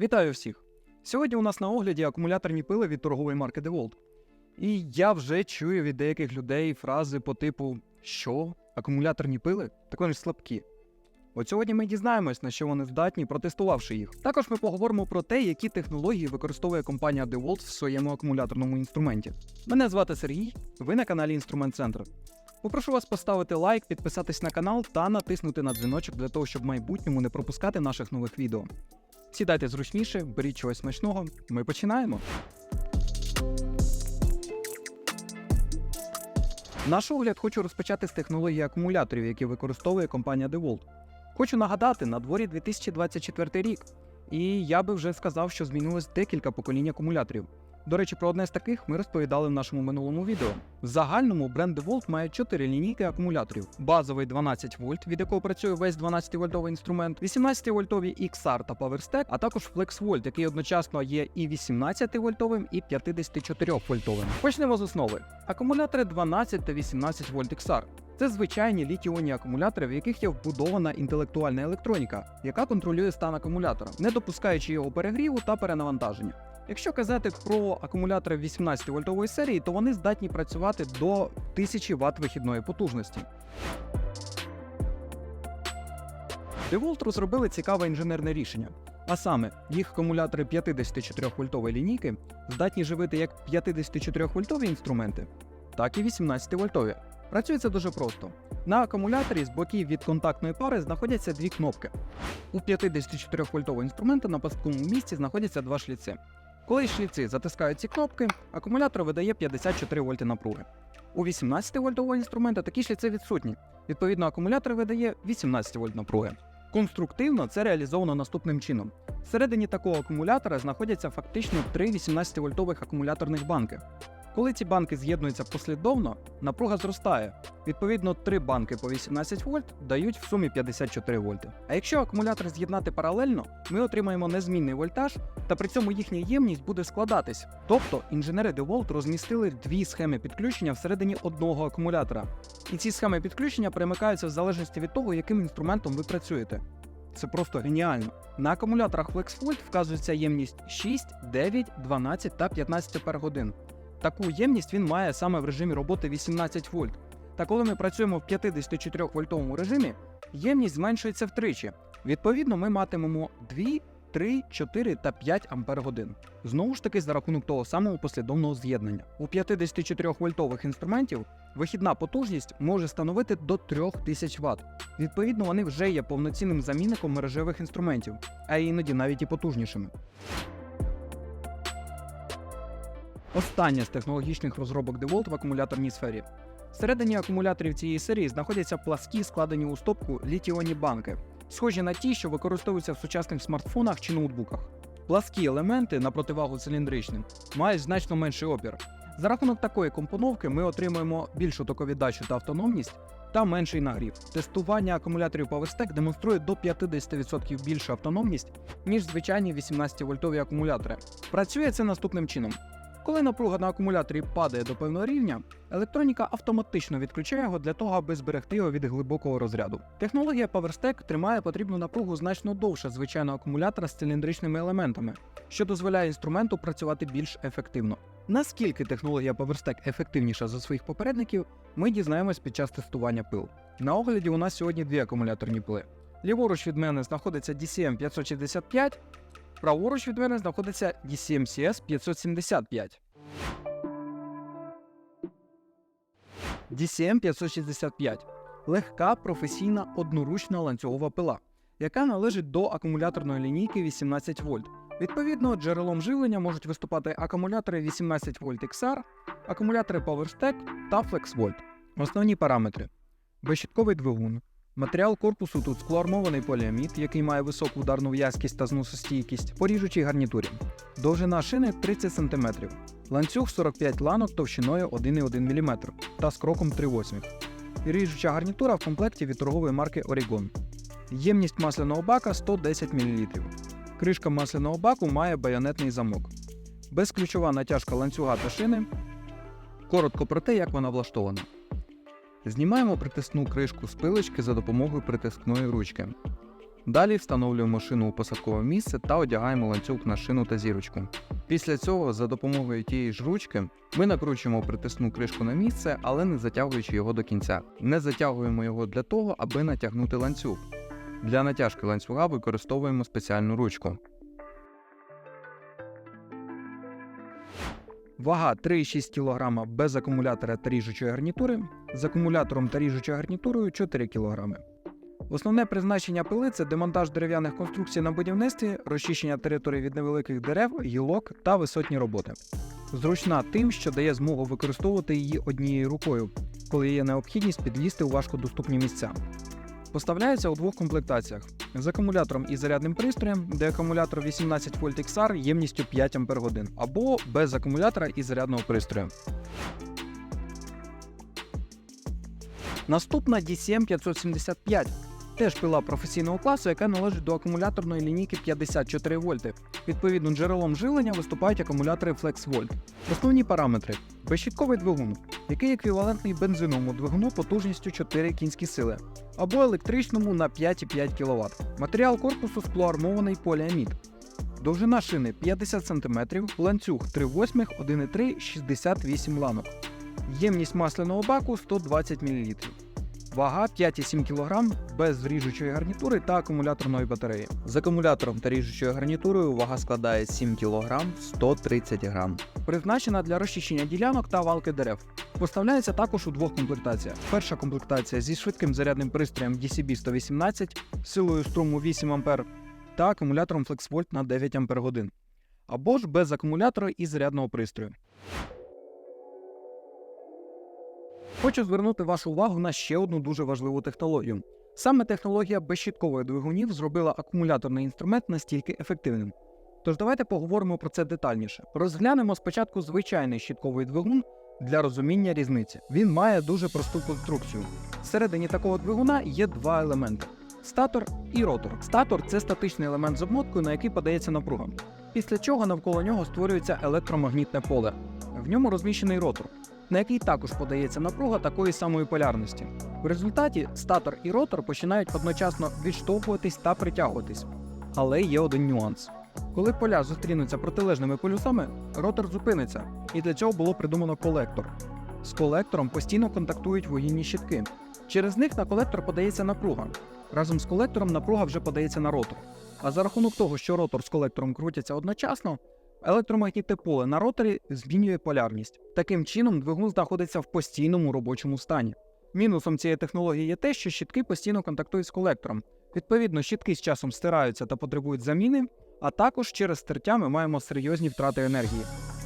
Вітаю всіх! Сьогодні у нас на огляді акумуляторні пили від торгової марки DeWalt. І я вже чую від деяких людей фрази по типу Що? Акумуляторні пили? Так вони ж слабкі. От сьогодні ми дізнаємось, на що вони здатні, протестувавши їх. Також ми поговоримо про те, які технології використовує компанія DeWalt в своєму акумуляторному інструменті. Мене звати Сергій, ви на каналі Інструмент Центр. Попрошу вас поставити лайк, підписатись на канал та натиснути на дзвіночок для того, щоб в майбутньому не пропускати наших нових відео. Сідайте зручніше, беріть чогось смачного. Ми починаємо. Наш огляд хочу розпочати з технології акумуляторів, які використовує компанія DeWalt. Хочу нагадати, на дворі 2024 рік, і я би вже сказав, що змінилось декілька поколінь акумуляторів. До речі, про одне з таких ми розповідали в нашому минулому відео. В загальному бренд DeWalt має 4 лінійки акумуляторів: базовий 12 вольт, від якого працює весь 12-вольтовий інструмент, 18-вольтові XR та PowerStack, а також FlexVolt, який одночасно є і 18-вольтовим, і 54-вольтовим. Почнемо з основи. Акумулятори 12 та 18 вольт XR. Це звичайні літіонні акумулятори, в яких є вбудована інтелектуальна електроніка, яка контролює стан акумулятора, не допускаючи його перегріву та перенавантаження. Якщо казати про акумулятори 18 вольтової серії, то вони здатні працювати до 1000 Вт вихідної потужності. DeWalt розробили цікаве інженерне рішення. А саме, їх акумулятори 54 вольтової лінійки здатні живити як 54 вольтові інструменти, так і 18 вольтові. Працює це дуже просто. На акумуляторі з боків від контактної пари знаходяться дві кнопки. У 54 вольтового інструмента на пасткому місці знаходяться два шліци. Коли шлівці затискають ці кнопки, акумулятор видає 54 вольти напруги. У 18 вольтового інструмента такі шліци відсутні. Відповідно, акумулятор видає 18 вольт напруги. Конструктивно це реалізовано наступним чином. Всередині такого акумулятора знаходяться фактично три 18-вольтових акумуляторних банки. Коли ці банки з'єднуються послідовно, напруга зростає. Відповідно, три банки по 18 вольт дають в сумі 54 вольти. А якщо акумулятор з'єднати паралельно, ми отримаємо незмінний вольтаж, та при цьому їхня ємність буде складатись. Тобто інженери DeWalt розмістили дві схеми підключення всередині одного акумулятора. І ці схеми підключення перемикаються в залежності від того, яким інструментом ви працюєте. Це просто геніально. На акумуляторах FlexVolt вказується ємність 6, 9, 12 та 15 годин. Таку ємність він має саме в режимі роботи 18 вольт. Та коли ми працюємо в 54 вольтовому режимі, ємність зменшується втричі. Відповідно, ми матимемо 2, 3, 4 та 5 ампер годин. Знову ж таки, за рахунок того самого послідовного з'єднання. У 54 вольтових інструментів вихідна потужність може становити до 3000 Вт. Відповідно, вони вже є повноцінним замінником мережевих інструментів, а іноді навіть і потужнішими. Остання з технологічних розробок DeWalt в акумуляторній сфері. Всередині акумуляторів цієї серії знаходяться пласкі, складені у стопку літіонні банки, схожі на ті, що використовуються в сучасних смартфонах чи ноутбуках. Пласкі елементи на противагу циліндричним мають значно менший опір. За рахунок такої компоновки ми отримуємо більшу токовіддачу та автономність та менший нагрів. Тестування акумуляторів PowerStack демонструє до 50% більшу автономність, ніж звичайні 18-вольтові акумулятори. Працює це наступним чином. Коли напруга на акумуляторі падає до певного рівня, електроніка автоматично відключає його для того, аби зберегти його від глибокого розряду. Технологія PowerStack тримає потрібну напругу значно довше звичайного акумулятора з циліндричними елементами, що дозволяє інструменту працювати більш ефективно. Наскільки технологія PowerStack ефективніша за своїх попередників, ми дізнаємось під час тестування пил. На огляді у нас сьогодні дві акумуляторні пили. Ліворуч від мене знаходиться DCM 565, праворуч від мене знаходиться DCM CS 575. DCM 565 легка професійна одноручна ланцюгова пила, яка належить до акумуляторної лінійки 18 вольт. Відповідно, джерелом живлення можуть виступати акумулятори 18 вольт XR, акумулятори PowerStack та FlexVolt. Основні параметри: безщитковий двигун. Матеріал корпусу тут склоармований поліамід, який має високу ударну в'язкість та зносостійкість, по ріжучій гарнітурі. Довжина шини 30 см. Ланцюг 45 ланок товщиною 1,1 мм та з кроком 3,8. Ріжуча гарнітура в комплекті від торгової марки Origон. Ємність масляного бака 110 мл. Кришка масляного баку має байонетний замок. Безключова натяжка ланцюга та шини. Коротко про те, як вона влаштована. Знімаємо притискну кришку з пилочки за допомогою притискної ручки. Далі встановлюємо шину у посадкове місце та одягаємо ланцюг на шину та зірочку. Після цього, за допомогою тієї ж ручки, ми накручуємо притисну кришку на місце, але не затягуючи його до кінця. Не затягуємо його для того, аби натягнути ланцюг. Для натяжки ланцюга використовуємо спеціальну ручку. Вага 3,6 кг без акумулятора та ріжучої гарнітури, з акумулятором та ріжучою гарнітурою 4 кг. Основне призначення пили це демонтаж дерев'яних конструкцій на будівництві, розчищення території від невеликих дерев, гілок та висотні роботи. Зручна тим, що дає змогу використовувати її однією рукою, коли є необхідність підлізти у важкодоступні місця. Поставляється у двох комплектаціях: з акумулятором і зарядним пристроєм, де акумулятор 18 вольт XR ємністю 5 Ах, або без акумулятора і зарядного пристрою. Наступна DCM 575. Теж пила професійного класу, яка належить до акумуляторної лінійки 54 вольти. Відповідно, джерелом живлення виступають акумулятори FlexVolt. Основні параметри: безщітковий двигун, який еквівалентний бензиновому двигуну потужністю 4 кінські сили, або електричному на 5,5 кВт. Матеріал корпусу сплоармований поліамід. Довжина шини 50 см, ланцюг 3 восьмих, 1,3, 68 ланок. Ємність масляного баку 120 мл. Вага 5,7 кг без ріжучої гарнітури та акумуляторної батареї. З акумулятором та ріжучою гарнітурою вага складає 7 кг 130 г. Призначена для розчищення ділянок та валки дерев. Поставляється також у двох комплектаціях. Перша комплектація зі швидким зарядним пристроєм DCB 118, силою струму 8 А та акумулятором FlexVolt на 9 Ах. Або ж без акумулятора і зарядного пристрою. Хочу звернути вашу увагу на ще одну дуже важливу технологію. Саме технологія безщіткових двигунів зробила акумуляторний інструмент настільки ефективним. Тож давайте поговоримо про це детальніше. Розглянемо спочатку звичайний щітковий двигун для розуміння різниці. Він має дуже просту конструкцію. Всередині такого двигуна є два елементи: статор і ротор. Статор це статичний елемент з обмоткою, на який подається напруга. Після чого навколо нього створюється електромагнітне поле. В ньому розміщений ротор на який також подається напруга такої самої полярності. В результаті статор і ротор починають одночасно відштовхуватись та притягуватись. Але є один нюанс. Коли поля зустрінуться протилежними полюсами, ротор зупиниться, і для цього було придумано колектор. З колектором постійно контактують вугільні щитки. Через них на колектор подається напруга. Разом з колектором напруга вже подається на ротор. А за рахунок того, що ротор з колектором крутяться одночасно, Електромагнітне поле на роторі змінює полярність. Таким чином, двигун знаходиться в постійному робочому стані. Мінусом цієї технології є те, що щітки постійно контактують з колектором. Відповідно, щітки з часом стираються та потребують заміни, а також через стертя ми маємо серйозні втрати енергії.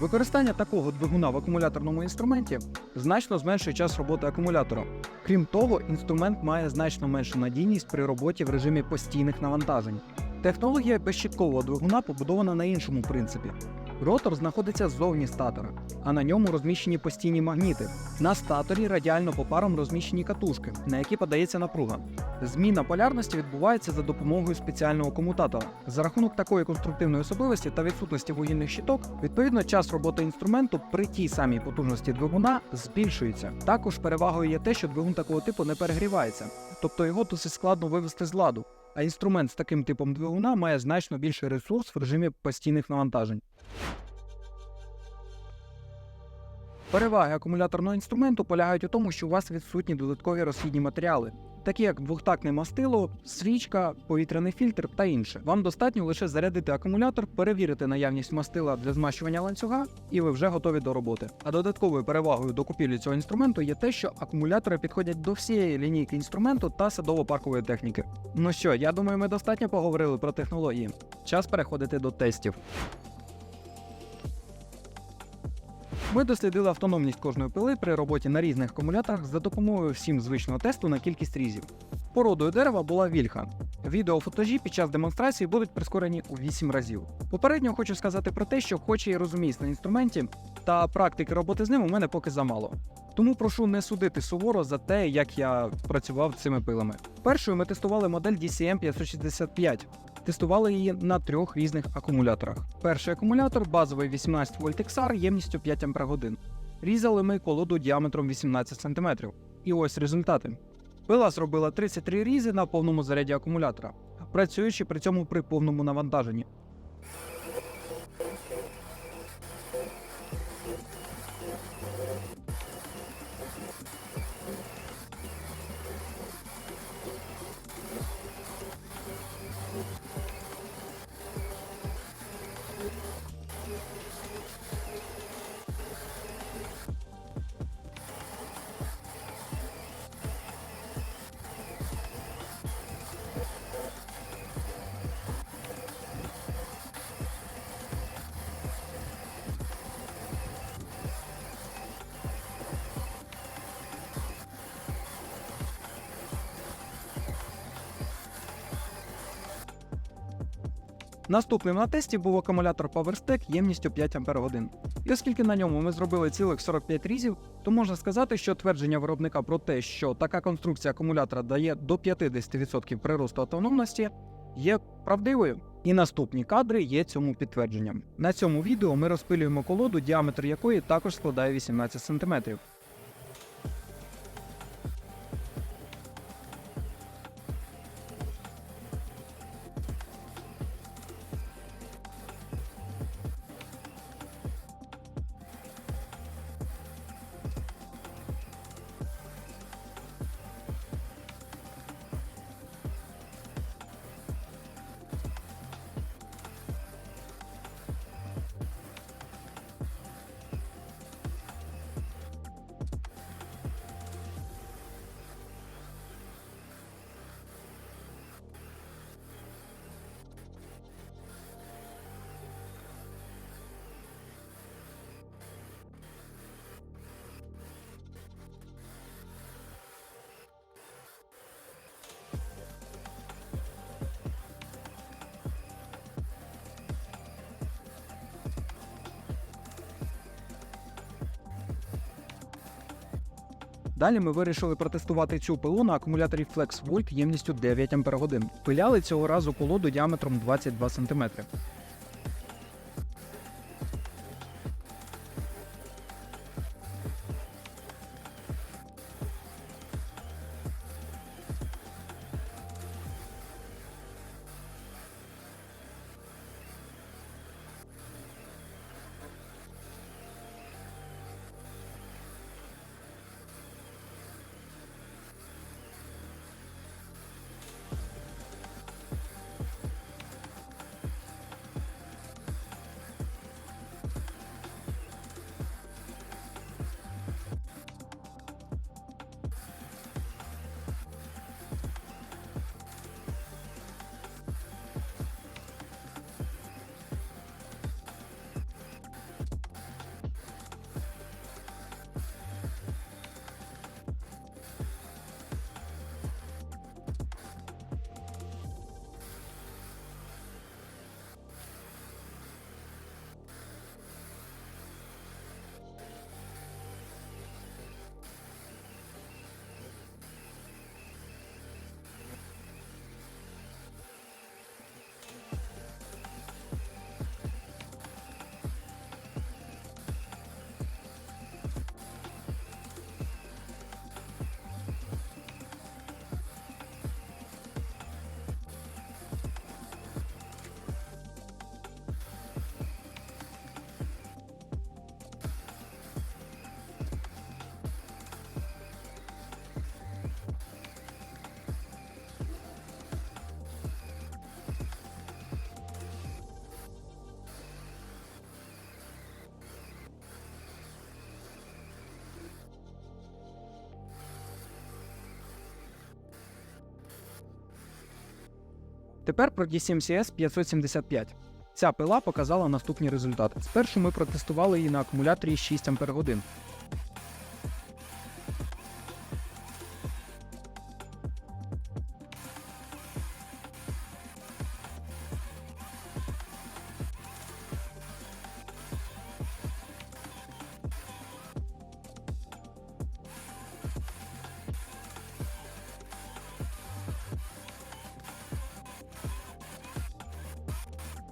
Використання такого двигуна в акумуляторному інструменті значно зменшує час роботи акумулятора. Крім того, інструмент має значно меншу надійність при роботі в режимі постійних навантажень. Технологія безщіткового двигуна побудована на іншому принципі. Ротор знаходиться ззовні статора, а на ньому розміщені постійні магніти. На статорі радіально по парам розміщені катушки, на які подається напруга. Зміна полярності відбувається за допомогою спеціального комутатора. За рахунок такої конструктивної особливості та відсутності вугільних щиток, відповідно, час роботи інструменту при тій самій потужності двигуна збільшується. Також перевагою є те, що двигун такого типу не перегрівається, тобто його досить складно вивести з ладу. А інструмент з таким типом двигуна має значно більший ресурс в режимі постійних навантажень. Переваги акумуляторного інструменту полягають у тому, що у вас відсутні додаткові розхідні матеріали, такі як двохтактне мастило, свічка, повітряний фільтр та інше. Вам достатньо лише зарядити акумулятор, перевірити наявність мастила для змащування ланцюга, і ви вже готові до роботи. А додатковою перевагою до купівлі цього інструменту є те, що акумулятори підходять до всієї лінійки інструменту та садово-паркової техніки. Ну що, я думаю, ми достатньо поговорили про технології. Час переходити до тестів. Ми дослідили автономність кожної пили при роботі на різних акумуляторах за допомогою всім звичного тесту на кількість різів. Породою дерева була вільха. Відеофутажі під час демонстрації будуть прискорені у 8 разів. Попередньо хочу сказати про те, що хоч я розуміюсь на інструменті, та практики роботи з ним у мене поки замало. Тому прошу не судити суворо за те, як я працював цими пилами. Першою ми тестували модель DCM 565. Тестували її на трьох різних акумуляторах. Перший акумулятор базовий 18 вольт XR ємністю 5 Ах. Різали ми колоду діаметром 18 см. І ось результати. Пила зробила 33 різи на повному заряді акумулятора. працюючи при цьому при повному навантаженні. Наступним на тесті був акумулятор PowerStack ємністю 5 Ах. І оскільки на ньому ми зробили цілих 45 різів, то можна сказати, що твердження виробника про те, що така конструкція акумулятора дає до 50% приросту автономності, є правдивою. І наступні кадри є цьому підтвердженням. На цьому відео ми розпилюємо колоду, діаметр якої також складає 18 см. Далі ми вирішили протестувати цю пилу на акумуляторі FlexVolt ємністю 9 Ампергодин. Пиляли цього разу колоду діаметром 22 см. Тепер про D7CS 575. Ця пила показала наступні результати. Спершу ми протестували її на акумуляторі 6 Ах.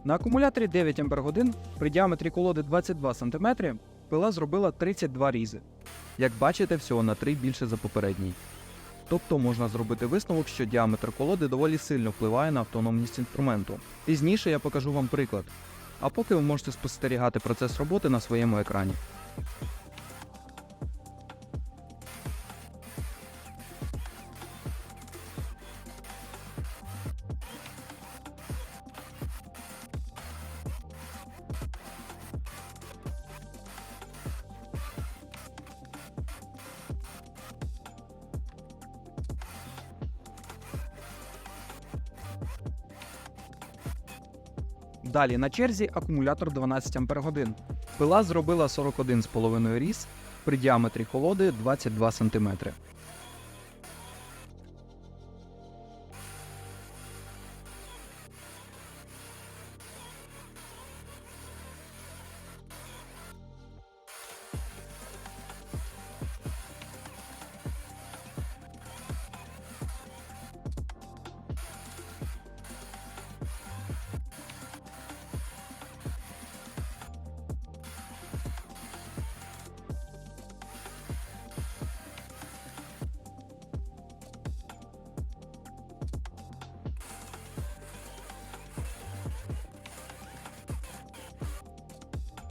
На акумуляторі 9 Ах при діаметрі колоди 22 см пила зробила 32 різи. Як бачите, всього на 3 більше за попередній. Тобто можна зробити висновок, що діаметр колоди доволі сильно впливає на автономність інструменту. Пізніше я покажу вам приклад. А поки ви можете спостерігати процес роботи на своєму екрані. Далі на черзі акумулятор 12 Ах. Пила зробила 41,5 різ при діаметрі колоди 22 см.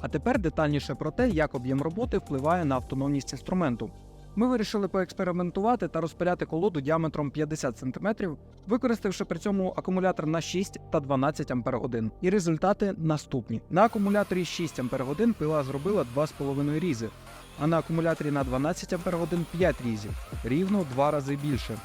А тепер детальніше про те, як об'єм роботи впливає на автономність інструменту. Ми вирішили поекспериментувати та розпиляти колоду діаметром 50 см, використавши при цьому акумулятор на 6 та 12 Ах. І результати наступні: на акумуляторі 6 Ах пила зробила 2,5 різи, а на акумуляторі на 12 Ах 5 різів, рівно в 2 рази більше.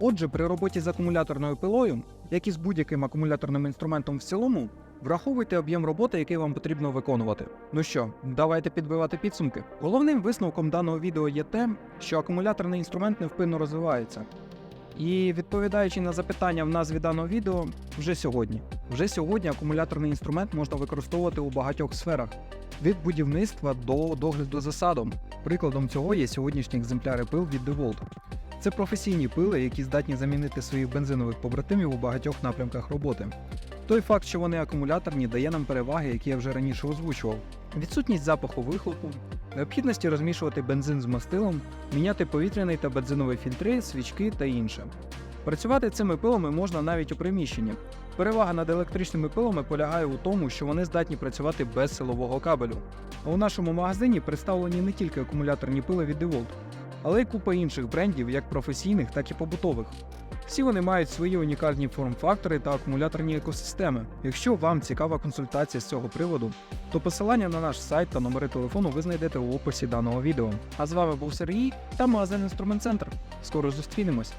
Отже, при роботі з акумуляторною пилою, як і з будь-яким акумуляторним інструментом в цілому, враховуйте об'єм роботи, який вам потрібно виконувати. Ну що, давайте підбивати підсумки. Головним висновком даного відео є те, що акумуляторний інструмент невпинно розвивається. І відповідаючи на запитання в назві даного відео, вже сьогодні. Вже сьогодні акумуляторний інструмент можна використовувати у багатьох сферах, від будівництва до догляду за садом. Прикладом цього є сьогоднішні екземпляри пил від DeWalt. Це професійні пили, які здатні замінити своїх бензинових побратимів у багатьох напрямках роботи. Той факт, що вони акумуляторні, дає нам переваги, які я вже раніше озвучував. Відсутність запаху вихлопу, необхідності розмішувати бензин з мастилом, міняти повітряний та бензиновий фільтри, свічки та інше. Працювати цими пилами можна навіть у приміщенні. Перевага над електричними пилами полягає у тому, що вони здатні працювати без силового кабелю. А у нашому магазині представлені не тільки акумуляторні пили від DeWalt, але й купа інших брендів, як професійних, так і побутових. Всі вони мають свої унікальні форм-фактори та акумуляторні екосистеми. Якщо вам цікава консультація з цього приводу, то посилання на наш сайт та номери телефону ви знайдете у описі даного відео. А з вами був Сергій та магазин Інструмент Центр. Скоро зустрінемось!